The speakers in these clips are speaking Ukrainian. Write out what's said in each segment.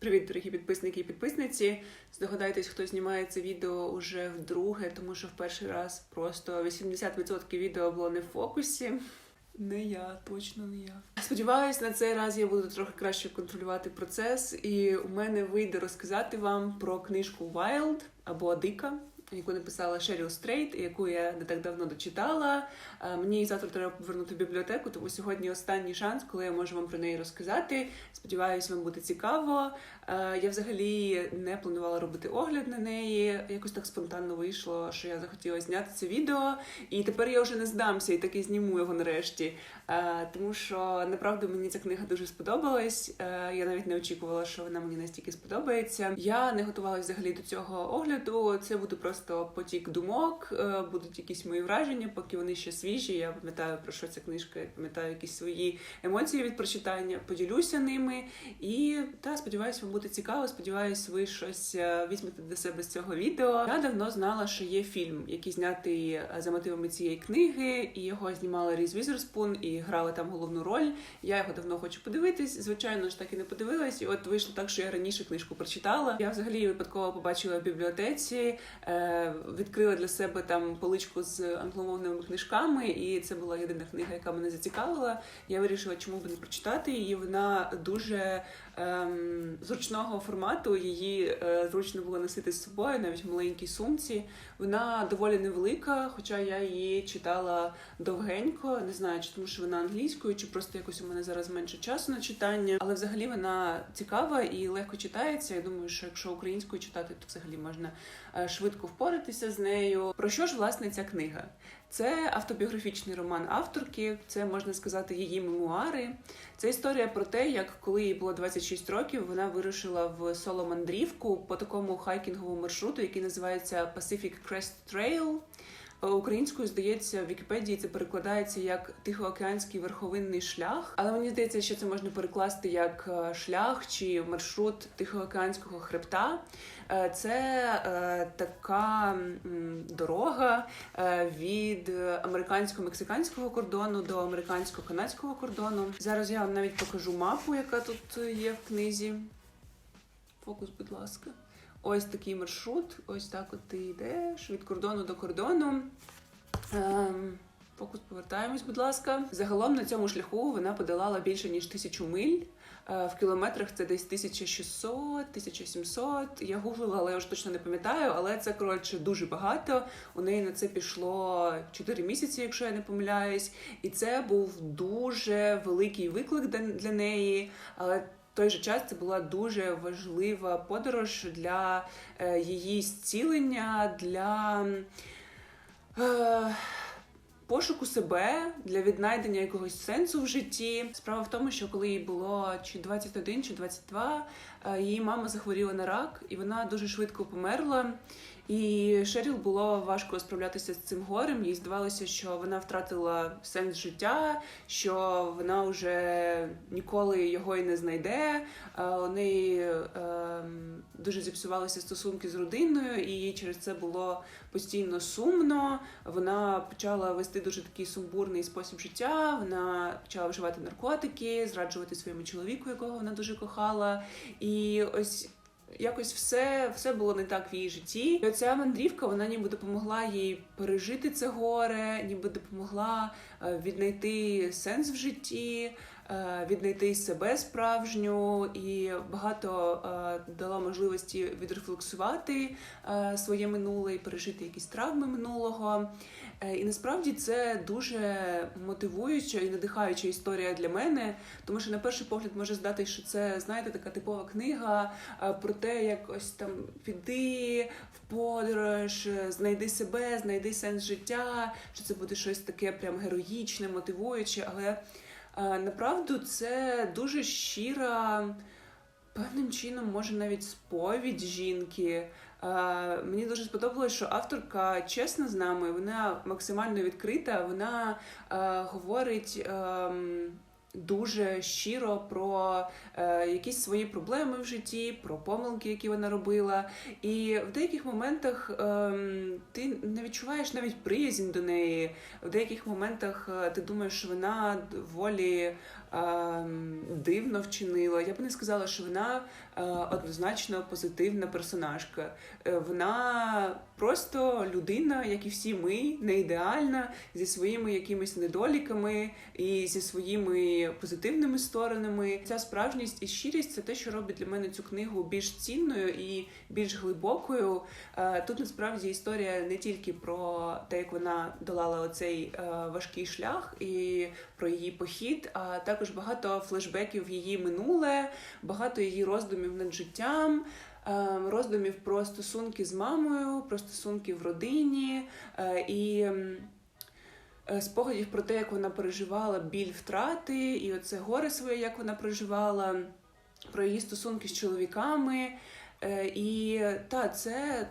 Привіт, дорогі підписники і підписниці. Здогадайтесь, хто знімає це відео уже вдруге, тому що в перший раз просто 80% відео було не в фокусі. Не я, точно не я. Сподіваюсь, на цей раз я буду трохи краще контролювати процес, і у мене вийде розказати вам про книжку Wild або Дика, яку написала Шеріл Стрейт, яку я не так давно дочитала. Е, Мені завтра треба повернути в бібліотеку, тому сьогодні останній шанс, коли я можу вам про неї розказати. Сподіваюсь, вам буде цікаво. Е, Я взагалі не планувала робити огляд на неї. Якось так спонтанно вийшло, що я захотіла зняти це відео, і тепер я вже не здамся і таки зніму його нарешті. Е, Тому що направду мені ця книга дуже сподобалась. Е, Я навіть не очікувала, що вона мені настільки сподобається. Я не готувалася взагалі до цього огляду. Це буде просто потік думок, е, будуть якісь мої враження, поки вони ще свіжі. Я пам'ятаю про що ця книжка, я пам'ятаю якісь свої емоції від прочитання, поділюся ними. І та сподіваюся, вам буде цікаво. Сподіваюсь, ви щось візьмете для себе з цього відео. Я давно знала, що є фільм, який знятий за мотивами цієї книги, і його знімала Різ Візерспун і грала там головну роль. Я його давно хочу подивитись. Звичайно ж, так і не подивилась. І от вийшло так, що я раніше книжку прочитала. Я взагалі випадково побачила в бібліотеці, е, відкрила для себе там поличку з англомовними книжками, і це була єдина книга, яка мене зацікавила. Я вирішила, чому б не прочитати її. Вона дуже ем, зручного формату. Її е, зручно було носити з собою, навіть в маленькій сумці. Вона доволі невелика, хоча я її читала довгенько. Не знаю, чи тому що вона англійською, чи просто якось у мене зараз менше часу на читання. Але взагалі вона цікава і легко читається. Я думаю, що якщо українською читати, то взагалі можна е, швидко впоратися з нею. Про що ж власне ця книга? Це автобіографічний роман авторки, це можна сказати її мемуари. Це історія про те, як коли їй було 26 років, вона вирушила в соло-мандрівку по такому хайкінговому маршруту, який називається Pacific Crest Trail. Е, Українською здається, в Вікіпедії це перекладається як Тихоокеанський верховинний шлях, але мені здається, що це можна перекласти як е, шлях чи маршрут Тихоокеанського хребта. Е, Це е, така дорога від американсько-мексиканського кордону до американсько-канадського кордону. Зараз я вам навіть покажу мапу, яка тут є в книзі. Фокус, будь ласка. Ось такий маршрут. Ось так от ти йдеш від кордону до кордону. Ем, фокус повертаємось, будь ласка. Загалом на цьому шляху вона подолала більше ніж тисячу миль. Е, В кілометрах це десь 1600, 1700. Я гуглила, але я вже точно не пам'ятаю. Але це коротше дуже багато. У неї на це пішло 4 місяці, якщо я не помиляюсь. І це був дуже великий виклик для- неї. Але той же час це була дуже важлива подорож для е, її зцілення, для. Е, Пошуку себе для віднайдення якогось сенсу в житті. Справа в тому, що коли їй було чи 21, чи 22, е, її мама захворіла на рак, і вона дуже швидко померла. І Шеріл було важко справлятися з цим горем. Їй здавалося, що вона втратила сенс життя, що вона вже ніколи його і не знайде. Е, У неї ем, дуже зіпсувалися стосунки з родиною, і їй через це було постійно сумно. Вона почала вести дуже такий сумбурний спосіб життя. Вона почала вживати наркотики, зраджувати своєму чоловіку, якого вона дуже кохала. І ось якось все, все було не так в її житті. І оця мандрівка вона ніби допомогла їй пережити це горе, ніби допомогла е, віднайти сенс в житті. Е, Віднайти себе справжню і багато е, дала можливості відрефлексувати е, своє минуле і пережити якісь травми минулого. І насправді це дуже мотивуюча і надихаюча історія для мене, тому що на перший погляд може здати, що це знаєте така типова книга про те, як ось там піди в подорож, знайди себе, знайди сенс життя, що це буде щось таке прям героїчне, мотивуюче, але направду це дуже щира. Певним чином, може навіть сповідь жінки. Е, мені дуже сподобалось, що авторка чесна з нами, вона максимально відкрита, вона е, говорить. Ем, дуже щиро про е, якісь свої проблеми в житті, про помилки, які вона робила. І в деяких моментах е, ти не відчуваєш навіть приязнь до неї. В деяких моментах е, ти думаєш, що вона доволі дивно вчинила. Я б не сказала, що вона однозначно позитивна персонажка. Е, вона просто людина, як і всі ми, не ідеальна, зі своїми якимись недоліками і зі своїми позитивними сторонами. Ця справжність і щирість це те, що робить для мене цю книгу більш цінною і більш глибокою. Е, тут насправді історія не тільки про те, як вона долала оцей е, важкий шлях і про її похід, а також багато флешбеків в її минуле, багато її роздумів над життям. Ем, роздумів про стосунки з мамою, про стосунки в родині е, і е, спогадів про те, як вона переживала біль втрати, і оце горе своє, як вона проживала, про її стосунки з чоловіками. Е, і та, це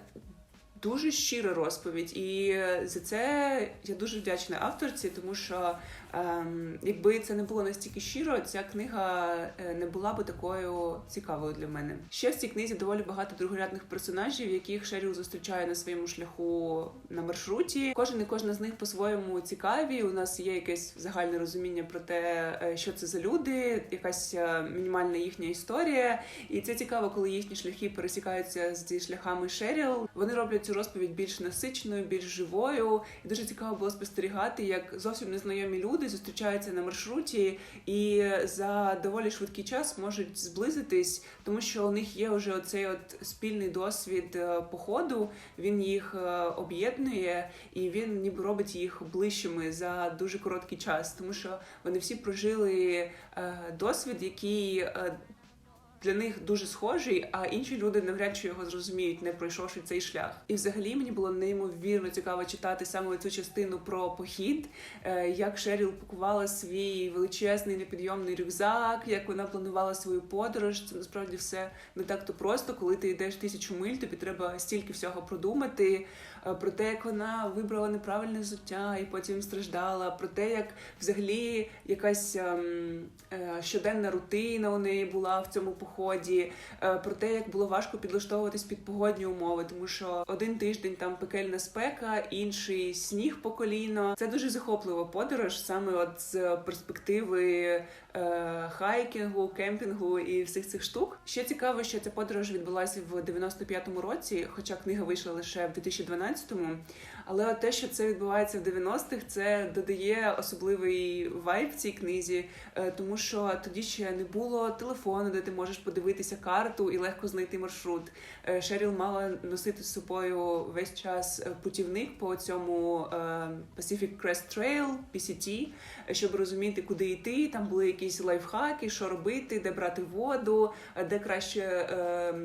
дуже щира розповідь. І за це я дуже вдячна авторці, тому що якби це не було настільки щиро, ця книга е, не була би такою цікавою для мене. Ще в цій книзі доволі багато другорядних персонажів, яких Шеріл зустрічає на своєму шляху на маршруті. Кожен і кожна з них по-своєму цікаві. У нас є якесь загальне розуміння про те, е, що це за люди, якась е, мінімальна їхня історія. І це цікаво, коли їхні шляхи пересікаються зі шляхами Шеріл. Вони роблять цю розповідь більш насиченою, більш живою. І дуже цікаво було спостерігати, як зовсім незнайомі люди люди зустрічаються на маршруті і за доволі швидкий час можуть зблизитись, тому що у них є вже оцей от спільний досвід е, походу. Він їх е, об'єднує і він ніби робить їх ближчими за дуже короткий час, тому що вони всі прожили е, досвід, який для них дуже схожий, а інші люди навряд чи його зрозуміють, не пройшовши цей шлях. І взагалі мені було неймовірно цікаво читати саме цю частину про похід, е, як Шеріл пакувала свій величезний непідйомний рюкзак, як вона планувала свою подорож. Це насправді все не так то просто, коли ти йдеш тисячу миль, тобі треба стільки всього продумати. Е, про те, як вона вибрала неправильне взуття і потім страждала, про те, як взагалі якась ем, е, щоденна рутина у неї була в цьому поході, е, про те, як було важко підлаштовуватись під погодні умови, тому що один тиждень там пекельна спека, інший сніг по коліно. Це дуже захоплива подорож, саме от з перспективи хайкінгу, кемпінгу і всіх цих штук. Ще цікаво, що ця подорож відбулася в 95-му році, хоча книга вийшла лише в 2012 11-му. Але те, що це відбувається в 90-х, це додає особливий вайб цій книзі, е, тому що тоді ще не було телефону, де ти можеш подивитися карту і легко знайти маршрут. Е, Шеріл мала носити з собою весь час е, путівник по цьому Pacific Crest Trail, PCT, щоб розуміти, куди йти. Там були якісь лайфхаки, що робити, де брати воду, де краще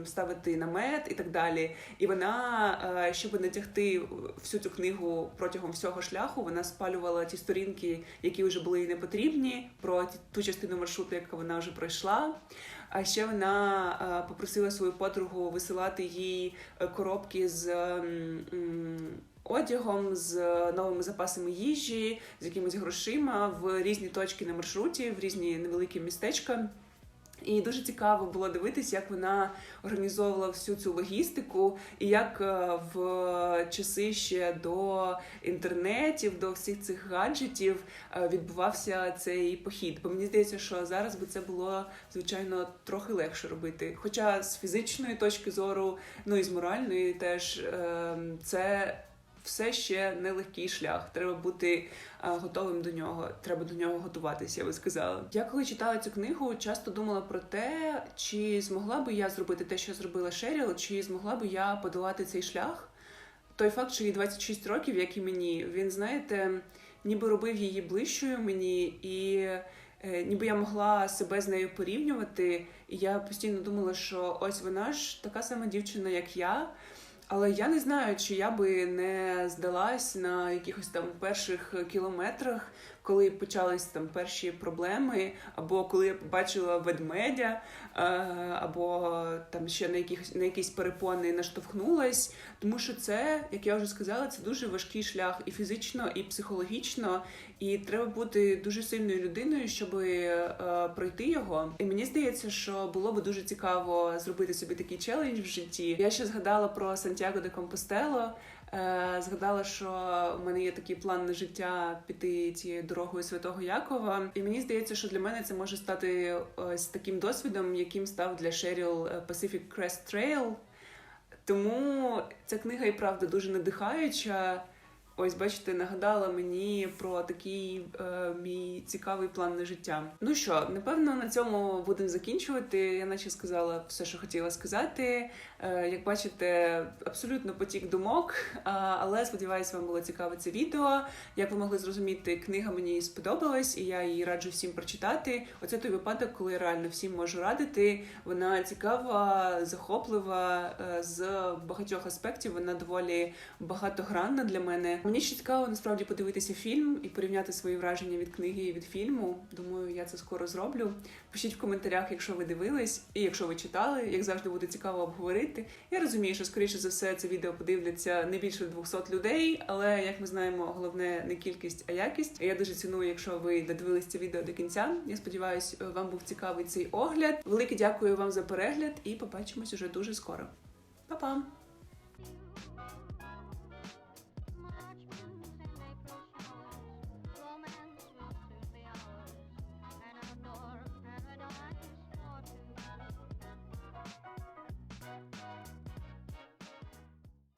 ставити намет і так далі. І вона, щоб не тягти всю цю книгу протягом всього шляху вона спалювала ті сторінки, які вже були їй не потрібні, про ту частину маршруту, яку вона вже пройшла. А ще вона попросила свою подругу висилати їй е, коробки з. Одягом з новими запасами їжі, з якимись грошима в різні точки на маршруті, в різні невеликі містечка. І дуже цікаво було дивитися, як вона організовувала всю цю логістику, і як е, в часи ще до інтернетів, до всіх цих гаджетів е, відбувався цей похід. Бо мені здається, що зараз би це було звичайно трохи легше робити. Хоча з фізичної точки зору, ну і з моральної, теж ем, це все ще нелегкий шлях. Треба бути е, готовим до нього. Треба до нього готуватися. Я би сказала. Я коли читала цю книгу, часто думала про те, чи змогла би я зробити те, що зробила Шеріл, чи змогла би я подолати цей шлях. Той факт, що їй 26 років, як і мені, він знаєте, ніби робив її ближчою мені, і е, ніби я могла себе з нею порівнювати. І я постійно думала, що ось вона ж така сама дівчина, як я. Але я не знаю, чи я би не здалась на якихось там перших кілометрах коли почались там перші проблеми, або коли я побачила ведмедя, е, або там ще на якісь на якісь перепони наштовхнулась. Тому що це, як я вже сказала, це дуже важкий шлях і фізично, і психологічно, і треба бути дуже сильною людиною, щоб е, пройти його. І мені здається, що було би дуже цікаво зробити собі такий челендж в житті. Я ще згадала про Сантьяго де Компостело. Е, Згадала, що в мене є такий план на життя піти цією дорогою святого Якова. І мені здається, що для мене це може стати ось таким досвідом, яким став для Шеріл Pacific Crest Trail. Тому ця книга і правда дуже надихаюча. Ось, бачите, нагадала мені про такий е, мій цікавий план на життя. Ну що, напевно, на цьому будемо закінчувати. Я наче сказала все, що хотіла сказати. Е, як бачите, абсолютно потік думок, а, але сподіваюся, вам було цікаве це відео. Як ви могли зрозуміти, книга мені сподобалась, і я її раджу всім прочитати. Оце той випадок, коли я реально всім можу радити. Вона цікава, захоплива е, з багатьох аспектів. Вона доволі багатогранна для мене. Мені ще цікаво насправді подивитися фільм і порівняти свої враження від книги і від фільму. Думаю, я це скоро зроблю. Пишіть в коментарях, якщо ви дивились, і якщо ви читали, як завжди буде цікаво обговорити. Я розумію, що скоріше за все це відео подивляться не більше 200 людей, але як ми знаємо, головне не кількість, а якість. Я дуже ціную, якщо ви додивились це відео до кінця. Я сподіваюся, вам був цікавий цей огляд. Велике дякую вам за перегляд і побачимось уже дуже скоро. Па-па!